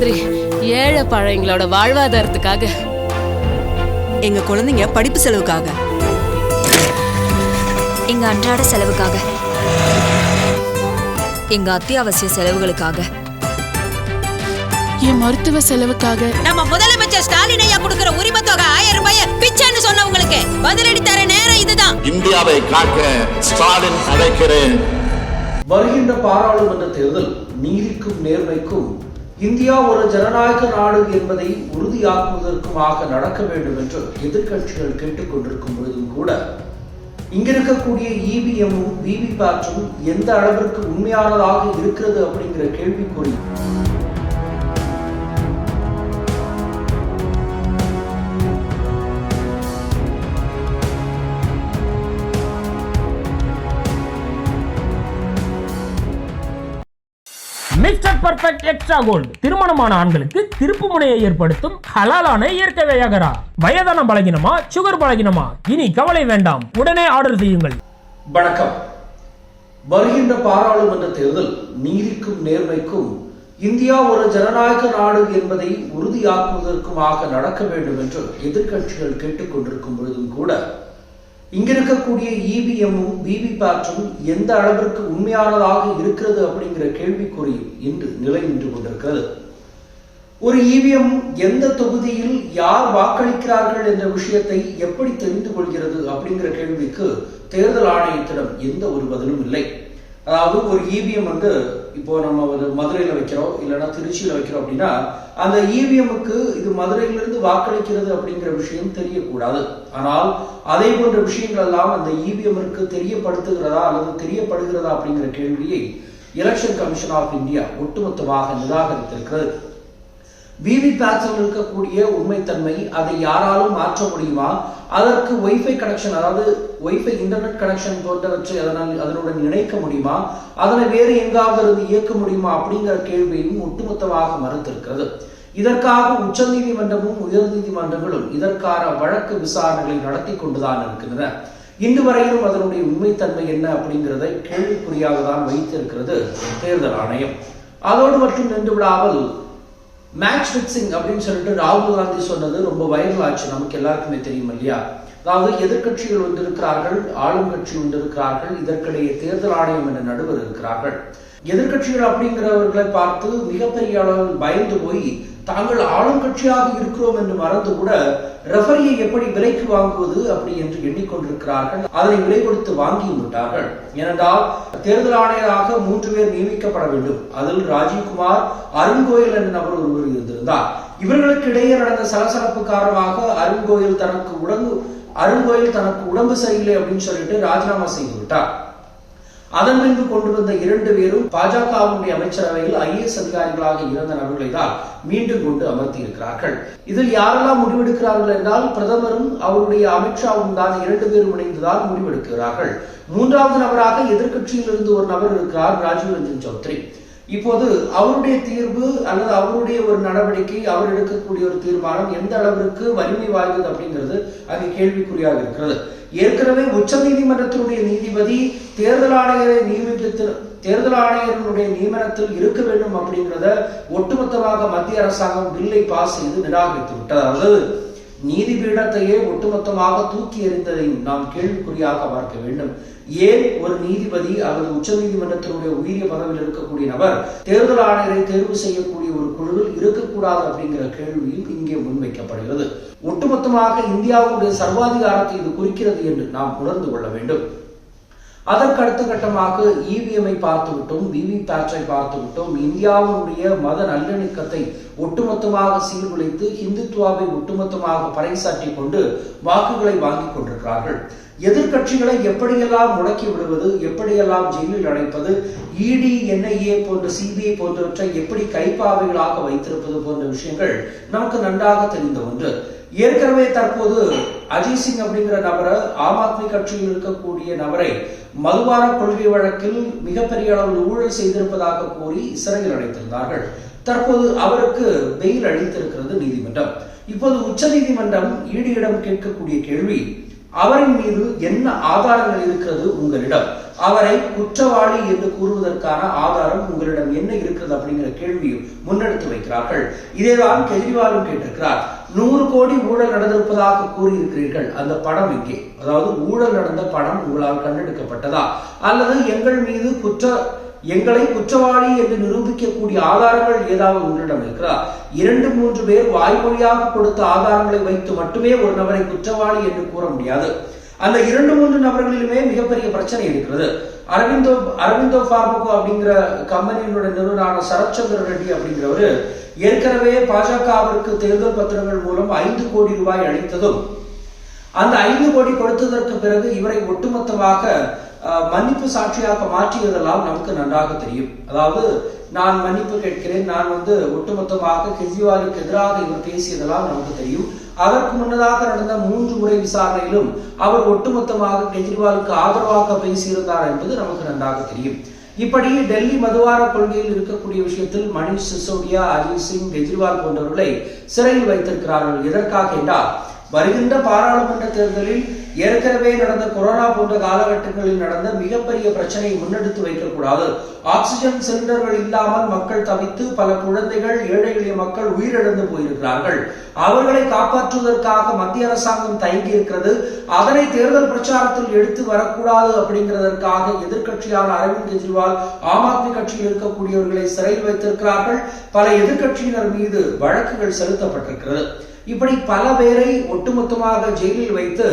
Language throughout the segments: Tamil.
மாதிரி ஏழை பழையங்களோட வாழ்வாதாரத்துக்காக. எங்க குழந்தைங்க படிப்பு செலவுக்காக. எங்க அன்றாட செலவுக்காக. எங்க அத்தியாவசிய செலவுகளுக்காக. என் மருத்துவ செலவுக்காக. நம்ம முதலமைச்சர் ஸ்டாலின் ஐயா கொடுக்கிற உரிமை தொகை ஆயிரம் ரூபாய பிச்சைன்னு சொன்னவங்களுக்கு பதிலடி தர நேரம் இதுதான். இந்தியாவை காக்க ஸ்டாலின் அழைக்கிறேன். வருகின்ற பாராளுமன்ற தேர்தல் நீதிக்கும் நேர்மைக்கும் இந்தியா ஒரு ஜனநாயக நாடு என்பதை உறுதியாக்குவதற்குமாக நடக்க வேண்டும் என்று எதிர்க்கட்சிகள் கேட்டுக்கொண்டிருக்கும் பொழுதும் கூட இங்கிருக்கக்கூடிய இவிஎம்மும் விவிபேட்டும் எந்த அளவிற்கு உண்மையானதாக இருக்கிறது அப்படிங்கிற கேள்விக்குறி மிஸ்டர் பர்ஃபெக்ட் எக்ஸ்ட்ரா கோல்டு திருமணமான ஆண்களுக்கு திருப்பு முனையை ஏற்படுத்தும் ஹலாலான இயற்கை வியாகரா. வயதான பலகினமா சுகர் பலகினமா? இனி கவலை வேண்டாம். உடனே ஆர்டர் செய்யுங்கள். வணக்கம். வருகின்ற பாராளுமன்ற தேர்தல் நீதிக்கும் நேர்மைக்கும் இந்தியா ஒரு ஜனநாயக நாடு என்பதை உறுதியாக்குவதற்குமாக நடக்க வேண்டும் என்று எதிர்கட்சிகள் கேட்டுக்கொண்டிருக்கும் பொழுதும் கூட இங்கிருக்கக்கூடிய இவிஎம்மும் விவிபேட்டும் எந்த அளவிற்கு உண்மையானதாக இருக்கிறது அப்படிங்கிற கேள்விக்குறி இன்று நிலை நின்று கொண்டிருக்கிறது. ஒரு இவிஎம் எந்த தொகுதியில் யார் வாக்களிக்கிறார்கள் என்ற விஷயத்தை எப்படி தெரிந்து கொள்கிறது அப்படிங்கிற கேள்விக்கு தேர்தல் ஆணையத்திடம் எந்த ஒரு பதிலும் இல்லை. அதாவது ஒரு இவிஎம் வந்து இப்போ நம்ம ஒரு மதுரையில வைக்கிறோம் இல்லைன்னா திருச்சியில வைக்கிறோம் அப்படின்னா அந்த இவிஎம்முக்கு இது மதுரையிலிருந்து வாக்களிக்கிறது அப்படிங்கிற விஷயம் தெரியக்கூடாது. ஆனால் அதே போன்ற விஷயங்கள் எல்லாம் அந்த இவிஎம்மிற்கு தெரியப்படுத்துகிறதா அல்லது தெரியப்படுகிறதா அப்படிங்கிற கேள்வியை எலெக்ஷன் கமிஷன் ஆஃப் இந்தியா ஒட்டுமொத்தமாக நிராகரித்திருக்கிறது. விவிபேட்ஸில் இருக்கக்கூடிய உண்மைத்தன்மை அதை யாராலும் மாற்ற முடியுமா? அதற்கு ஒய்ஃபை கனெக்ஷன் அதாவது ஒய்ஃபை இன்டர்நெட் கனெக்ஷன் போன்றவற்றை அதனால் அதனுடன் இணைக்க முடியுமா? அதனை வேறு எங்காவது இருந்து இயக்க முடியுமா? அப்படிங்கிற கேள்வியும் ஒட்டுமொத்தமாக மறுத்திருக்கிறது. இதற்காக உச்சநீதிமன்றமும் உயர்நீதிமன்றங்களும் இதற்கான வழக்கு விசாரணைகளை நடத்தி கொண்டுதான் இருக்கின்றன. இன்று வரையிலும் அதனுடைய உண்மைத்தன்மை என்ன அப்படிங்கிறதை கேள்விக்குறியாக தான் வைத்திருக்கிறது தேர்தல் ஆணையம். அதோடு மட்டும் நின்று விடாமல் மேட்ச் ஃபிக்சிங் அப்படின்னு சொல்லிட்டு ராகுல் காந்தி சொன்னது ரொம்ப வைரல் ஆச்சு. நமக்கு எல்லாருக்குமே தெரியும் இல்லையா? அதாவது எதிர்கட்சிகள் வந்திருக்கிறார்கள் ஆளும் கட்சி வந்திருக்கிறார்கள் இதற்கிடையே தேர்தல் ஆணையம் என்ற நடுவர் இருக்கிறார்கள். எதிர்கட்சிகள் அப்படிங்கிறவர்களை பார்த்து மிகப்பெரிய அளவில் பயந்து போய் தாங்கள் ஆளும் கட்சியாக இருக்கிறோம் என்று மறந்து கூட ரெஃபரியை எப்படி விலைக்கு வாங்குவது அப்படி என்று எண்ணிக்கொண்டிருக்கிறார்கள். அதனை விலை கொடுத்து வாங்கியும் விட்டார்கள். ஏனென்றால் தேர்தல் ஆணையராக மூன்று பேர் நியமிக்கப்பட வேண்டும். அதில் ராஜீவ்குமார் அருண்கோயில் என்ற நபர் ஒருவர் இருந்திருந்தார். இவர்களுக்கு இடையே நடந்த சலசலப்பு காரணமாக அருண்கோயல் தனக்கு உடம்பு அருண்கோயில் தனக்கு உடம்பு சரியில்லை அப்படின்னு சொல்லிட்டு ராஜினாமா செய்து விட்டார். அதன் பின்பு கொண்டு வந்த இரண்டு பேரும் பாஜகவுடைய அமைச்சரவையில் ஐஏஎஸ் அதிகாரிகளாக இருந்த நபர்களை தான் மீண்டும் கொண்டு அமர்த்தி இருக்கிறார்கள். இதில் யாரெல்லாம் முடிவெடுக்கிறார்கள் என்றால் பிரதமரும் அவருடைய அமித்ஷாவும் தான் இரண்டு பேரும் இணைந்துதான் முடிவெடுக்கிறார்கள். மூன்றாவது நபராக எதிர்க்கட்சியில் இருந்து ஒரு நபர் இருக்கிறார் ராஜீவ் ரஞ்சன் சௌத்ரி. இப்போது அவருடைய தீர்வு அல்லது அவருடைய ஒரு நடவடிக்கை அவர் எடுக்கக்கூடிய ஒரு தீர்மானம் எந்த அளவிற்கு வலிமை வாய்ந்தது அப்படிங்கிறது அங்கே கேள்விக்குறியாக இருக்கிறது. ஏற்கனவே உச்ச நீதிமன்றத்தினுடைய நீதிபதி தேர்தல் ஆணையரை நியமிப்பத்தில் தேர்தல் ஆணையர்களுடைய நியமனத்தில் இருக்க வேண்டும் அப்படிங்கிறத ஒட்டுமொத்தமாக மத்திய அரசாங்கம் பில்லை பாஸ் செய்து நிராகரித்து விட்டது அதாவது நீதிபீடத்தையே ஒட்டுமொத்தமாக தூக்கி எறிந்ததை நாம் கேள்விக்குறியாக பார்க்க வேண்டும். ஏன் ஒரு நீதிபதி அல்லது உச்ச நீதிமன்றத்தினுடைய உயரிய பதவியில் இருக்கக்கூடிய நபர் தேர்தல் ஆணையரை தேர்வு செய்யக்கூடிய ஒரு குழுவில் இருக்கக்கூடாது அப்படிங்கிற கேள்வியும் இங்கே முன்வைக்கப்படுகிறது. ஒட்டுமொத்தமாக இந்தியாவுடைய சர்வாதிகாரத்தை இது குறிக்கிறது என்று நாம் உணர்ந்து கொள்ள வேண்டும். அதற்கு அடுத்த கட்டமாக இவிஎம்ஐ பார்த்து விட்டோம் விவி பேட்சை பார்த்து விட்டோம் இந்தியாவினுடைய மத நல்லிணக்கத்தை ஒட்டுமொத்தமாக சீர்குலைத்து இந்துத்துவாவை ஒட்டுமொத்தமாக பறைசாற்றி கொண்டு வாக்குகளை வாங்கிக் கொண்டிருக்கிறார்கள். எதிர்கட்சிகளை எப்படியெல்லாம் முடக்கி விடுவது எப்படியெல்லாம் ஜெயிலில் அடைப்பது இடி என்ஐஏ போன்ற சிபிஐ போன்றவற்றை எப்படி கைப்பாவைகளாக வைத்திருப்பது போன்ற விஷயங்கள் நமக்கு நன்றாக தெரிந்த ஒன்று. ஏற்கனவே தற்போது அஜய் சிங் அப்படிங்கிற நபரை ஆம் ஆத்மி கட்சியில் இருக்கக்கூடிய நபரை மதுபான கொள்கை வழக்கில் மிகப்பெரிய அளவில் ஊழல் செய்திருப்பதாக கூறி சிறையில் அடைத்திருந்தார்கள். தற்போது அவருக்கு பெயில் அளித்திருக்கிறது நீதிமன்றம். இப்போது உச்ச நீதிமன்றம் ஈடியிடம் கேட்கக்கூடிய கேள்வி அவரின் மீது என்ன ஆதாரங்கள் இருக்கிறது உங்களிடம்? அவரை குற்றவாளி என்று கூறுவதற்கான ஆதாரம் உங்களிடம் என்ன இருக்கிறது அப்படிங்கிற கேள்வியும் முன்னெடுத்து வைக்கிறார்கள். இதேதான் கெஜ்ரிவாலும் கேட்டிருக்கிறார். நூறு கோடி ஊழல் நடந்திருப்பதாக கூறியிருக்கிறீர்கள். அந்த படம் எங்கே? அதாவது ஊழல் நடந்த படம் உங்களால் கண்டெடுக்கப்பட்டதா? அல்லது எங்கள் மீது குற்ற எங்களை குற்றவாளி என்று நிரூபிக்கக்கூடிய ஆதாரங்கள் ஏதாவது உங்களிடம் இருக்கிறா இரண்டு மூன்று பேர் வாய்மொழியாக கொடுத்த ஆதாரங்களை வைத்து மட்டுமே ஒரு நபரை குற்றவாளி என்று கூற முடியாது. அந்த இரண்டு மூன்று நபர்களிலுமே மிகப்பெரிய பிரச்சனை இருக்கிறது. அரவிந்தோ அரவிந்தோ பார்மகோ அப்படிங்கிற கம்பெனியினுடைய நிறுவனரான சரத்சந்திர ரெட்டி அப்படிங்கிறவர் ஏற்கனவே பாஜகவிற்கு தேர்தல் பத்திரங்கள் மூலம் ஐந்து கோடி ரூபாய் அளித்ததும் அந்த ஐந்து கோடி கொடுத்ததற்கு பிறகு இவரை ஒட்டுமொத்தமாக அஹ், மன்னிப்பு சாட்சியாக மாற்றியதெல்லாம் நமக்கு நன்றாக தெரியும். அதாவது நான் மன்னிப்பு கேட்கிறேன் நான் வந்து ஒட்டுமொத்தமாக கெஜ்ரிவாலுக்கு எதிராக இவர் பேசியதெல்லாம் நமக்கு தெரியும். அதற்கு முன்னதாக நடந்த மூன்று முறை விசாரணையிலும் அவர் ஒட்டுமொத்தமாக கெஜ்ரிவாலுக்கு ஆதரவாக பேசியிருந்தார் என்பது நமக்கு நன்றாக தெரியும். இப்படி டெல்லி மதுவார கொள்கையில் இருக்கக்கூடிய விஷயத்தில் மணிஷ் சிசோடியா அஜித் சிங் கெஜ்ரிவால் போன்றவர்களை சிறையில் வைத்திருக்கிறார்கள். எதற்காக என்றால் வருகின்ற பாராளுமன்ற தேர்தலில் ஏற்கனவே நடந்த கொரோனா போன்ற காலகட்டங்களில் நடந்த மிகப்பெரிய பிரச்சனையை முன்னெடுத்து வைக்கக்கூடாது. ஆக்சிஜன் சிலிண்டர்கள் இல்லாமல் மக்கள் தவித்து பல குழந்தைகள் ஏழை எளிய மக்கள் உயிரிழந்து போயிருக்கிறார்கள். அவர்களை காப்பாற்றுவதற்காக மத்திய அரசாங்கம் தயங்கி இருக்கிறது அதனை தேர்தல் பிரச்சாரத்தில் எடுத்து வரக்கூடாது அப்படிங்கிறதற்காக எதிர்க்கட்சியான அரவிந்த் கெஜ்ரிவால் ஆம் ஆத்மி கட்சியில் இருக்கக்கூடியவர்களை சிறையில் வைத்திருக்கிறார்கள். பல எதிர்கட்சியினர் மீது வழக்குகள் செலுத்தப்பட்டிருக்கிறது. இப்படி பல பேரை ஒட்டுமொத்தமாக ஜெயிலில் வைத்து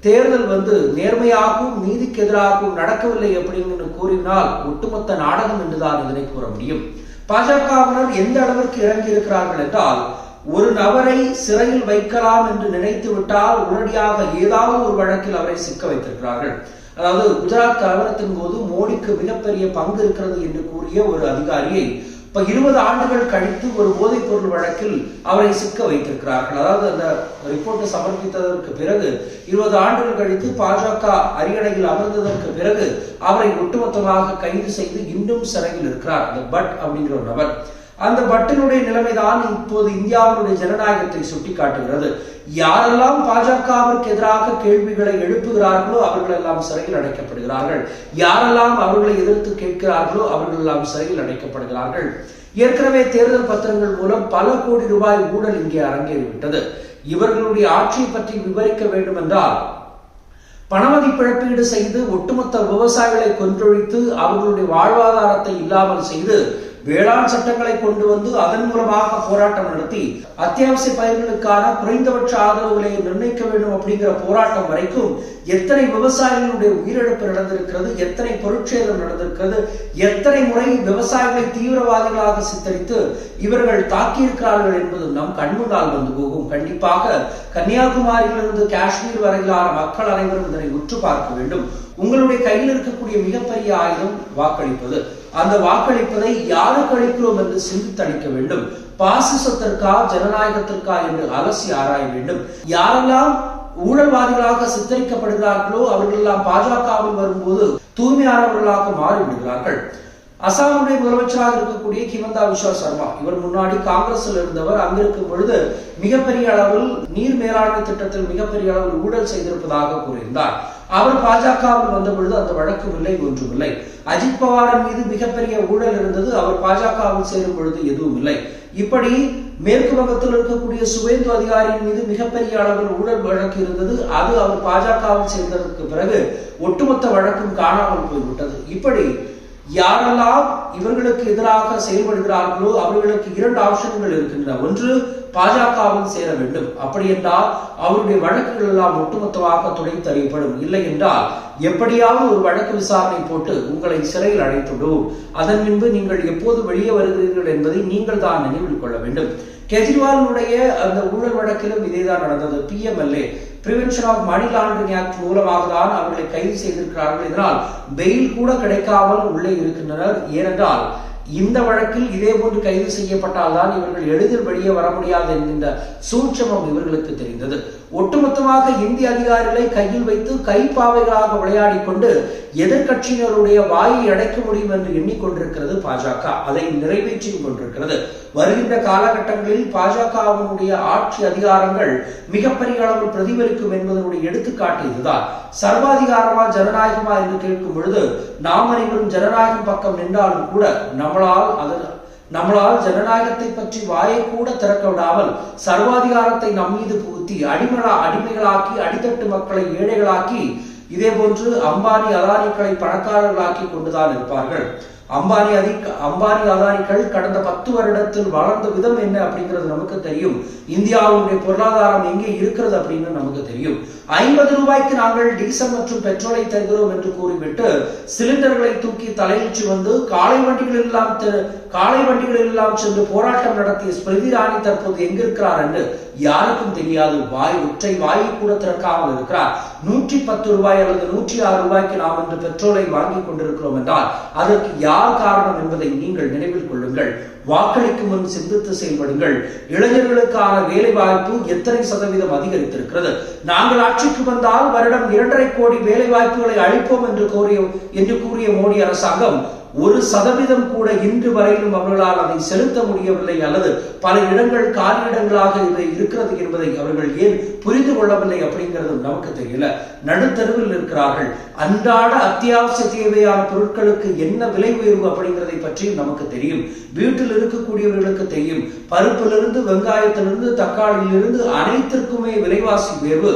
தேர்தல் வந்து நேர்மையாகவும் நீதிக்கு எதிராகவும் நடக்கவில்லை அப்படின்னு கூறினால் ஒட்டுமொத்த நாடகம் என்றுதான் இதனை கூற முடியும். பாஜகவினர் எந்த அளவிற்கு இறங்கி இருக்கிறார்கள் என்றால் ஒரு நபரை சிறையில் வைக்கலாம் என்று நினைத்து விட்டால் உடனடியாக ஏதாவது ஒரு வழக்கில் அவரை சிக்க வைத்திருக்கிறார்கள். அதாவது குஜராத் கலவரத்தின் போது மோடிக்கு மிகப்பெரிய பங்கு இருக்கிறது என்று கூறிய ஒரு அதிகாரியை இப்ப இருபது ஆண்டுகள் கழித்து ஒரு போதைப் பொருள் வழக்கில் அவரை சிக்க வைத்திருக்கிறார்கள். அதாவது அந்த ரிப்போர்ட்டை சமர்ப்பித்ததற்கு பிறகு இருபது ஆண்டுகள் கழித்து பாஜக அரியணையில் அமர்ந்ததற்கு பிறகு அவரை ஒட்டுமொத்தமாக கைது செய்து இன்னும் சிறையில் இருக்கிறார். அந்த பட் அப்படிங்கிற ஒரு நபர். அந்த பட்டினுடைய நிலைமைதான் இப்போது இந்தியாவினுடைய ஜனநாயகத்தை சுட்டி காட்டுகிறது யாரெல்லாம் பாஜகவிற்கு எதிராக கேள்விகளை எழுப்புகிறார்களோ அவர்கள் எல்லாம் சிறையில் அடைக்கப்படுகிறார்கள். யாரெல்லாம் அவர்களை எதிர்த்து கேட்கிறார்களோ அவர்கள் எல்லாம் சிறையில் அடைக்கப்படுகிறார்கள். ஏற்கனவே தேர்தல் பத்திரங்கள் மூலம் பல கோடி ரூபாய் ஊழல் இங்கே அரங்கேறிவிட்டது. இவர்களுடைய ஆட்சியை பற்றி விவரிக்க வேண்டும் என்றால் பணமதிப்பிழப்பீடு செய்து ஒட்டுமொத்த விவசாயிகளை கொன்றொழித்து அவர்களுடைய வாழ்வாதாரத்தை இல்லாமல் செய்து வேளாண் சட்டங்களை கொண்டு வந்து அதன் மூலமாக போராட்டம் நடத்தி அத்தியாவசிய பயிர்களுக்கான குறைந்தபட்ச ஆதரவு விலையை நிர்ணயிக்க வேண்டும் அப்படிங்கிற போராட்டம் வரைக்கும் எத்தனை விவசாயிகளுடைய உயிரிழப்பு நடந்திருக்கிறது எத்தனை பொருட்சேதம் நடந்திருக்கிறது எத்தனை முறை விவசாயிகளை தீவிரவாதிகளாக சித்தரித்து இவர்கள் தாக்கியிருக்கிறார்கள் என்பது நம் கண்முன்னால் வந்து போகும். கண்டிப்பாக கன்னியாகுமரியிலிருந்து காஷ்மீர் வரையிலான மக்கள் அனைவரும் இதனை உற்று பார்க்க வேண்டும். உங்களுடைய கையில் இருக்கக்கூடிய மிகப்பெரிய ஆயுதம் வாக்களிப்பது. அந்த வாக்களிப்பதை யாருக்கு அளிக்கிறோம் என்று சிந்தித்தளிக்க வேண்டும். பாசிசத்திற்கா ஜனநாயகத்திற்கா என்று அலசி ஆராய வேண்டும். யாரெல்லாம் ஊழல்வாதிகளாக சித்தரிக்கப்படுகிறார்களோ அவர்கள் எல்லாம் பாஜகவில் வரும்போது தூய்மையானவர்களாக மாறிவிடுகிறார்கள். அசாமுடைய முதலமைச்சராக இருக்கக்கூடிய ஹிமந்தா விஸ்வா சர்மா. இவர் முன்னாடி காங்கிரஸில் இருந்தவர். அங்கிருக்கும் பொழுது மிகப்பெரிய அளவில் நீர் மேலாண்மை திட்டத்தில் மிகப்பெரிய அளவில் ஊழல் செய்திருப்பதாக கூறியிருந்தார். அவர் பாஜகவில் வந்த பொழுது அந்த வழக்கும் இல்லை ஒன்றுமில்லை. அஜித் பவாரின் மீது மிகப்பெரிய ஊழல் இருந்தது. அவர் பாஜகவில் சேரும் பொழுது எதுவும் இல்லை. இப்படி மேற்கு வங்கத்தில் இருக்கக்கூடிய சுவேந்து அதிகாரியின் மீது மிகப்பெரிய அளவில் ஊழல் வழக்கு இருந்தது. அது அவர் பாஜகவில் சேர்ந்ததற்கு பிறகு ஒட்டுமொத்த வழக்கும் காணாமல் போய்விட்டது. இப்படி யாரெல்லாம் இவர்களுக்கு எதிராக செயல்படுகிறார்களோ அவர்களுக்கு இரண்டு ஆப்ஷன்கள் இருக்கின்றன. ஒன்று பாஜகவில் சேர வேண்டும். அப்படி என்றால் அவருடைய வழக்குகள் எல்லாம் ஒட்டுமொத்தமாக துணை தறியப்படும் இல்லை என்றால் எப்படியாவது ஒரு வழக்கு விசாரணை போட்டு உங்களை சிறையில் அடைத்துவிடும். அதன் பின்பு நீங்கள் எப்போது வெளியே வருகிறீர்கள் என்பதை நீங்கள் தான் நினைவில் கொள்ள வேண்டும். கெஜ்ரிவாலுடைய அந்த ஊழல் வழக்கிலும் இதேதான் நடந்தது. PMLA prevention of money laundering act மூலமாக தான் அவர்களை கைது செய்திருக்கிறார்கள் இதனால் பெயில் கூட கிடைக்காமல் உள்ளே இருக்கின்றனர். ஏனென்றால் இந்த வழக்கில் இதே போன்று கைது செய்யப்பட்டால் தான் இவர்கள் எளிதில் வெளியே வர முடியாது என்கின்ற சூட்சமம் இவர்களுக்கு தெரிந்தது. ஒட்டுமொத்தமாக இந்திய அதிகாரிகளை கையில் வைத்து கைப்பாவைகளாக விளையாடி கொண்டு எதிர்க்கட்சியினருடைய வாயை அடைக்க முடியும் என்று எண்ணிக்கொண்டிருக்கிறது பாஜக. அதை நிறைவேற்றி கொண்டிருக்கிறது. வருகின்ற காலகட்டங்களில் பாஜகவினுடைய ஆட்சி அதிகாரங்கள் மிகப்பெரிய அளவில் பிரதிபலிக்கும் என்பதனுடைய எடுத்துக்காட்டு இதுதான். சர்வாதிகாரமா ஜனநாயகமா என்று கேட்கும் பொழுது நாம் அனைவரும் ஜனநாயகம் பக்கம் நின்றாலும் கூட நம்மளால் அதன் நம்மளால் ஜனநாயகத்தை பற்றி வாயை கூட திறக்க விடாமல் சர்வாதிகாரத்தை நம் மீது புகுத்தி அடிமலா அடிமைகளாக்கி அடித்தட்டு மக்களை ஏழைகளாக்கி இதே போன்று அம்பானி அதானிகளை பணக்காரர்களாக்கி கொண்டுதான் இருப்பார்கள். அம்பானி அதி அம்பானி அதானிகள் கடந்த பத்து வருடத்தில் வளர்ந்த விதம் என்ன அப்படிங்கிறது நமக்கு தெரியும். இந்தியாவுடைய பொருளாதாரம் எங்கே இருக்கிறது அப்படின்னு நமக்கு தெரியும். ஐம்பது ரூபாய்க்கு நாங்கள் டீசல் மற்றும் பெட்ரோலை தருகிறோம் என்று கூறிவிட்டு சிலிண்டர்களை தூக்கி தலையில் வந்து காலை வண்டிகளில் எல்லாம் காலை வண்டிகளில் எல்லாம் சென்று போராட்டம் நடத்திய ஸ்மிருதி ராணி தற்போது எங்க இருக்கிறார் என்று யாருக்கும் தெரியாது. வாய் ஒற்றை வாயை கூட திறக்காமல் இருக்கிறார். நூற்றி பத்து ரூபாய் அல்லது நூற்றி ஆறு ரூபாய்க்கு நாம் இன்று பெட்ரோலை வாங்கி கொண்டிருக்கிறோம் என்றால் அதற்கு யார் காரணம் என்பதை நீங்கள் நினைவில் கொள்ளுங்கள். வாக்களிக்கும் முன் சிந்தித்து செயல்படுங்கள். இளைஞர்களுக்கான வேலை வாய்ப்பு எத்தனை சதவீதம் அதிகரித்திருக்கிறது? நாங்கள் ஆட்சிக்கு வந்தால் வருடம் இரண்டரை கோடி வேலை வாய்ப்புகளை அளிப்போம் என்று கோரிய என்று கூறிய மோடி அரசாங்கம் ஒரு சதவீதம் கூட இன்று வரையிலும் அவர்களால் அதை செலுத்த முடியவில்லை அல்லது பல இடங்கள் காலியிடங்களாக இது இருக்கிறது என்பதை அவர்கள் ஏன் புரிந்து கொள்ளவில்லை அப்படிங்கிறது நமக்கு தெரியல. நடுத்தருவில் இருக்கிறார்கள். அன்றாட அத்தியாவசிய தேவையான பொருட்களுக்கு என்ன விலை உயர்வு அப்படிங்கிறதை பற்றியும் நமக்கு தெரியும். வீட்டில் இருக்கக்கூடியவர்களுக்கு தெரியும். பருப்பிலிருந்து வெங்காயத்திலிருந்து தக்காளியிலிருந்து அனைத்திற்குமே விலைவாசி உயர்வு.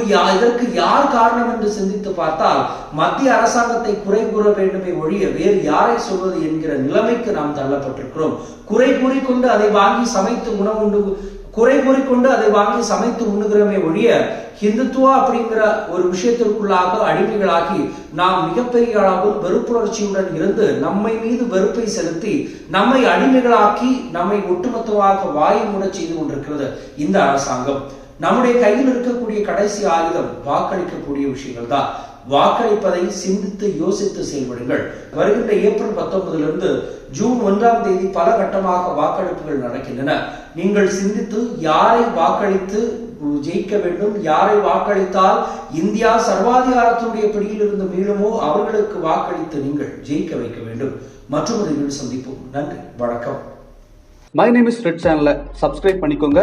இதற்கு யார் காரணம் என்று சிந்தித்து பார்த்தால் மத்திய அரசாங்கத்தை குறை கூற வேண்டுமே ஒழிய வேறு யாரை சொல்வது என்கிற நிலைமைக்கு நாம் தள்ளப்பட்டிருக்கிறோம். குறை கூறிக்கொண்டு அதை வாங்கி சமைத்து உணவுண்டு குறை கூறிக்கொண்டு அதை வாங்கி சமைத்து உண்ணுகிறோமே ஒழிய ஹிந்துத்துவா அப்படிங்கிற ஒரு விஷயத்திற்குள்ளாக அடிமைகளாகி நாம் மிகப்பெரிய அளவில் வெறுப்புணர்ச்சியுடன் இருந்து நம்மை மீது வெறுப்பை செலுத்தி நம்மை அடிமைகளாக்கி நம்மை ஒட்டுமொத்தமாக வாயை மூட செய்து கொண்டிருக்கிறது இந்த அரசாங்கம். நம்முடைய கையில் இருக்கக்கூடிய கடைசி ஆயுதம் வாக்களிக்கக்கூடிய விஷயங்கள் தான் வாக்களிப்பதை சிந்தித்து யோசித்து செயல்படுங்கள். வருகின்ற ஏப்ரல் பத்தொன்பதிலிருந்து ஜூன் ஒன்றாம் தேதி பல கட்டமாக வாக்கெடுப்புகள் நடக்கின்றன. நீங்கள் சிந்தித்து யாரை வாக்களித்து ஜெயிக்க வேண்டும் யாரை வாக்களித்தால் இந்தியா சர்வாதிகாரத்துடைய பிடியிலிருந்து மீளுமோ அவர்களுக்கு வாக்களித்து நீங்கள் ஜெயிக்க வைக்க வேண்டும். மற்றொரு சந்திப்போம். நன்றி. வணக்கம். மை நேம் இஸ் ரெட் சேனலை சப்ஸ்கிரைப் பண்ணிக்கோங்க.